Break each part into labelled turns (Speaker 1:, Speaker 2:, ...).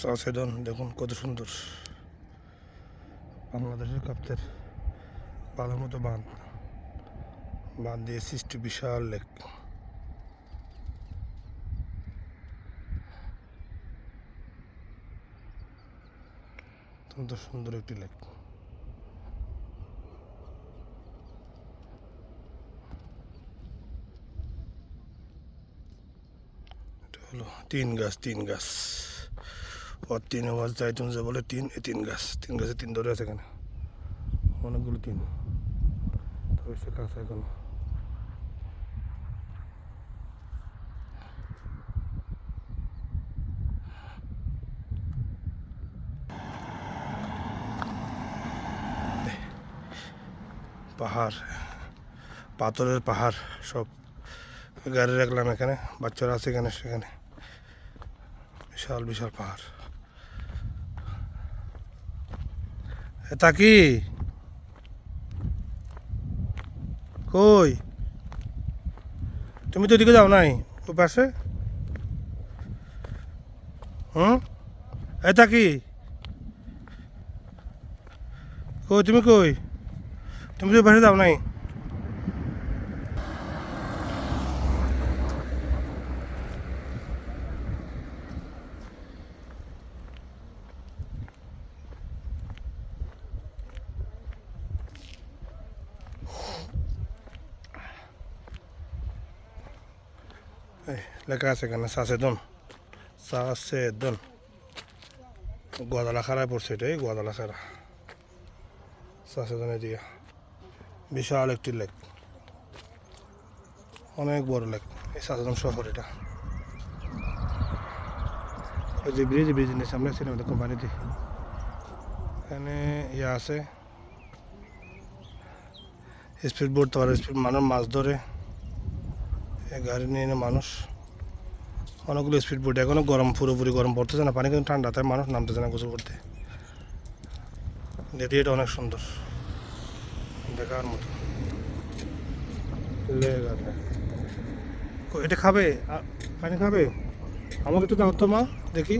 Speaker 1: সাসেদন দেখুন কত সুন্দর। বাংলাদেশের কাপ্তের ভালো মতো বাঁধ। বাঁধ দিয়ে সৃষ্টি বিশাল লেক। অত্যন্ত সুন্দর একটি লেক। হলো তিন গাছ তিন গাছ। ও তিন আওয়াজ যায় তুমি যে বলে তিন এ তিন গাছ, তিন গাছে তিন ধরে আছে এখানে। অনেকগুলো তিন। তবে সে কাছে এখন। পাহাড়, পাথরের পাহাড় সব গাড়ি রাখলাম এখানে, বাচ্চারা আছে এখানে, সেখানে। বিশাল বিশাল পাহাড়। এটা কি? কই? তুমি তো ওদিকে যাও নাই, ও পাশে? হুম? এটা কি? কই, তুমি কই? তুমি তো পাশে যাও নাই। লেখা আছে এখানে সাসেদন সাসেদন গোয়াদালাখারায় পড়ছে এটাই গোয়াদালাখারা সাসেদন এরিয়া বিশাল একটি লেক অনেক বড় লেক এই সাসেদন শহর এটা ওই যে ব্রিজ ব্রিজ নিয়ে সামনে সিনেমা কোম্পানিতে এখানে ইয়ে আছে স্পিড বোট তো স্পিড মানুষ মাছ ধরে গাড়ি নিয়ে এনে মানুষ অনেকগুলো স্পিড বোট এখনও গরম, পুরোপুরি গরম পড়তেছে না, পানি কিন্তু ঠান্ডা তাই মানুষ নামতেছে না গোসল করতে। দেখি এটা অনেক সুন্দর। দেখার মতো। এটা খাবে? পানি খাবে? আমাকে একটু দাও তো মা, দেখি।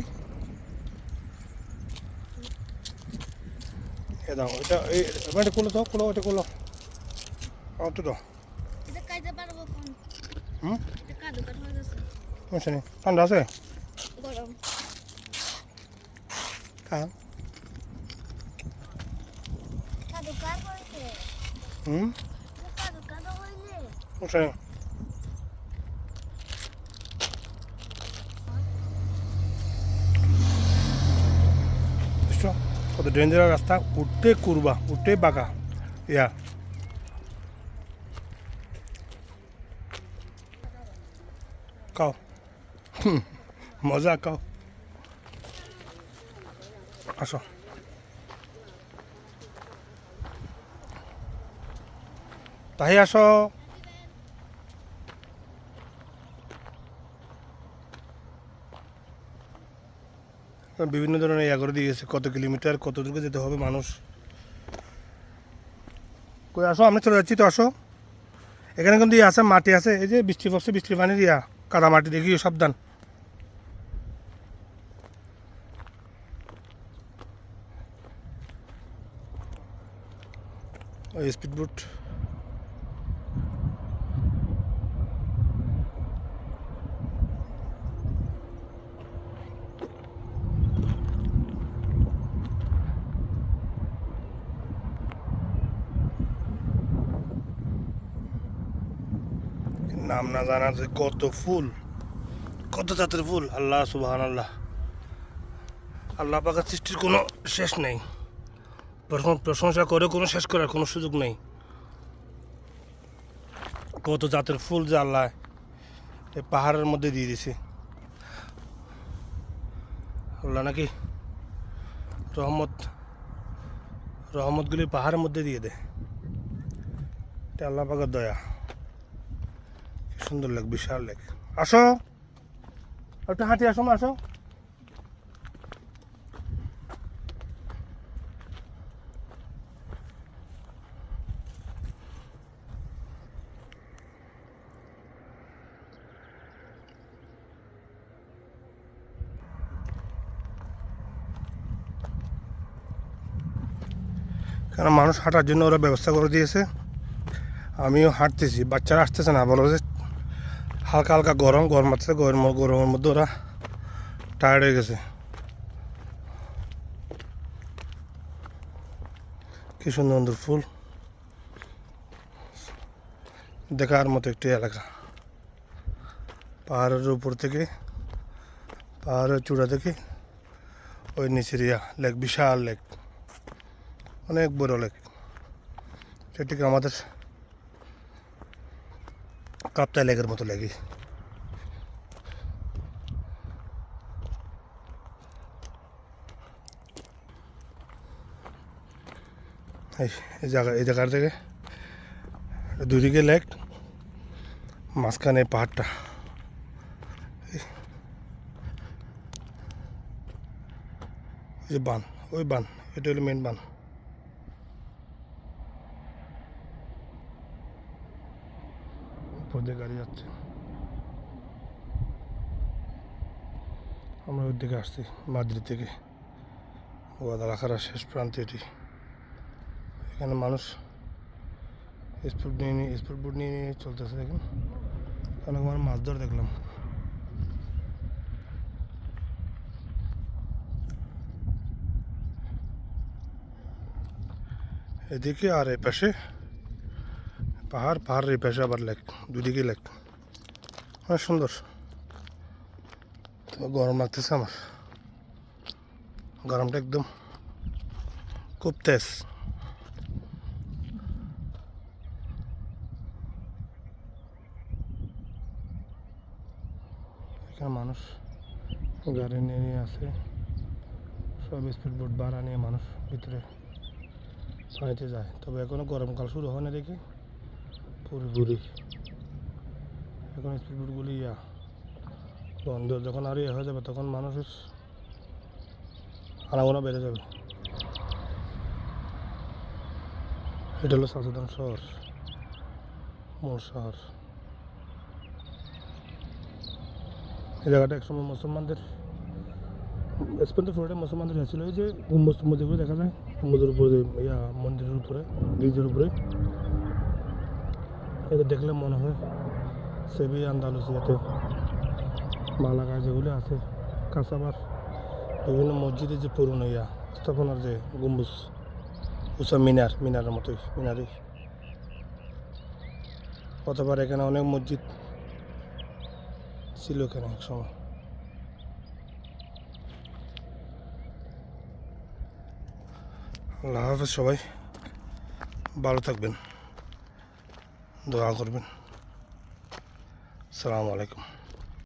Speaker 1: দাও, এটা, এই, এটা খুলো তো, খুলো, এটা খুলো। আমার তো দাও
Speaker 2: এটা খাইতে পারব কোন
Speaker 1: হুম? সমস্যা নেই ঠান্ডা আছে?
Speaker 2: গরম।
Speaker 1: খা। হুম? সমস্যা নেই কত ডেঞ্জারাস রাস্তা। উঠতে কুরবা উঠতে বাঁকা। ইয়া খাও হুম, মজা খাও আসো তাই আসো বিভিন্ন ধরনের ইয়া করে দিয়েছে কত কিলোমিটার, কত দূরে যেতে হবে মানুষ। কই আসো আমরা চলে যাচ্ছি তো, আসো। এখানে কিন্তু আছে, মাটি আছে, এই যে বৃষ্টি পড়ছে, বৃষ্টির পানি দিয়া, কাদা মাটি দেখিও সাবধান। স্পিড বোট নাম না জানা যে কত ফুল, কত জাতের ফুল। আল্লাহ সুবাহান আল্লাহ আল্লাহ পাকের সৃষ্টির কোনো শেষ নেই। প্রশংসা করে কোনো শেষ করার কোনো সুযোগ নেই। কত জাতের ফুল যে আল্লাহ এই পাহাড়ের মধ্যে দিয়ে দিছে। আল্লাহ নাকি রহমত, রহমতগুলি পাহাড়ের মধ্যে দিয়ে দেয়। এটা আল্লাহ পাকের দয়া। সুন্দর লেক, বিশাল লেক। আসো। একটু হাঁটি, আসো আসো। কারণ মানুষ হাঁটার জন্য ওরা ব্যবস্থা করে দিয়েছে। আমিও হাঁটতেছি, বাচ্চারা আসতেছে না বলো যে হালকা হালকা গরম গরম আসছে গরম, গরমের মধ্যে ওরা টায়ার্ড হয়ে গেছে। কি সুন্দর সুন্দর ফুল। দেখার মতো একটি এলাকা। পাহাড়ের উপর থেকে, পাহাড়ের চূড়া থেকে ওই নিচেরিয়া লেক বিশাল লেক অনেক বড় লেক। সেটিকে আমাদের কাপ্তাই লেকের মতো লেগে এই জায়গা এই জায়গার থেকে দুদিকে লেক, মাঝখানে পাহাড়টা। যে বান, ওই বান, এটা হলো মেন বান। উপর দিয়ে গাড়ি যাচ্ছে। আমরা ওর দিকে আসছি, মাদ্রি থেকে। গোয়াদালাখারা শেষ প্রান্তে এটি। এখানে মানুষ স্পিড নিয়ে নিয়ে, স্পিড বোট নিয়ে নিয়ে চলতেছে, দেখুন। অনেক মানুষ মাছ ধরে দেখলাম। এদিকে আর এই পাশে পাহাড়, পাহাড়ের পাশে আবার লেক দুদিকে লেক। অনেক সুন্দর। তো গরম লাগতেছে আমার। গরমটা একদম খুব তেজ। এখানে মানুষ গাড়ি নিয়ে নিয়ে আসে। সব স্পিড বোট ভাড়া নিয়ে মানুষ ভিতরে পানিতে যায়। তবে এখনও গরমকাল শুরু হয় না দেখি। পুরোপুরি এখন স্পিড বোটগুলি ইয়া, বন্ধ। যখন আর ইয়ে হয়ে যাবে, তখন মানুষের আনাগোনা বেড়ে যাবে। এটা হলো সচেতন শহর, মূল শহর। এই জায়গাটা একসময় মুসলমানদের, স্পেন তো পুরোটা মুসলমানদের হয়েছিল। যে গম্বুজ টম্বুজগুলো দেখা যায় গম্বুজের উপরে, ইয়া, মন্দিরের উপরে গির্জের উপরে। এটা দেখলে মনে হয় সেবি আন্দালুসিয়াতে মালাগা যেগুলো আছে কাঁচাবার বিভিন্ন মসজিদের যে পুরনো ইয়া, স্থাপনার যে গম্বুজ, উষা মিনার, মিনারের মতোই, মিনারই। অতবার এখানে অনেক মসজিদ ছিল এখানে এক সময়। আল্লাহ হাফেজ সবাই, ভালো থাকবেন। দোয়া করবেন। সালামু আলাইকুম।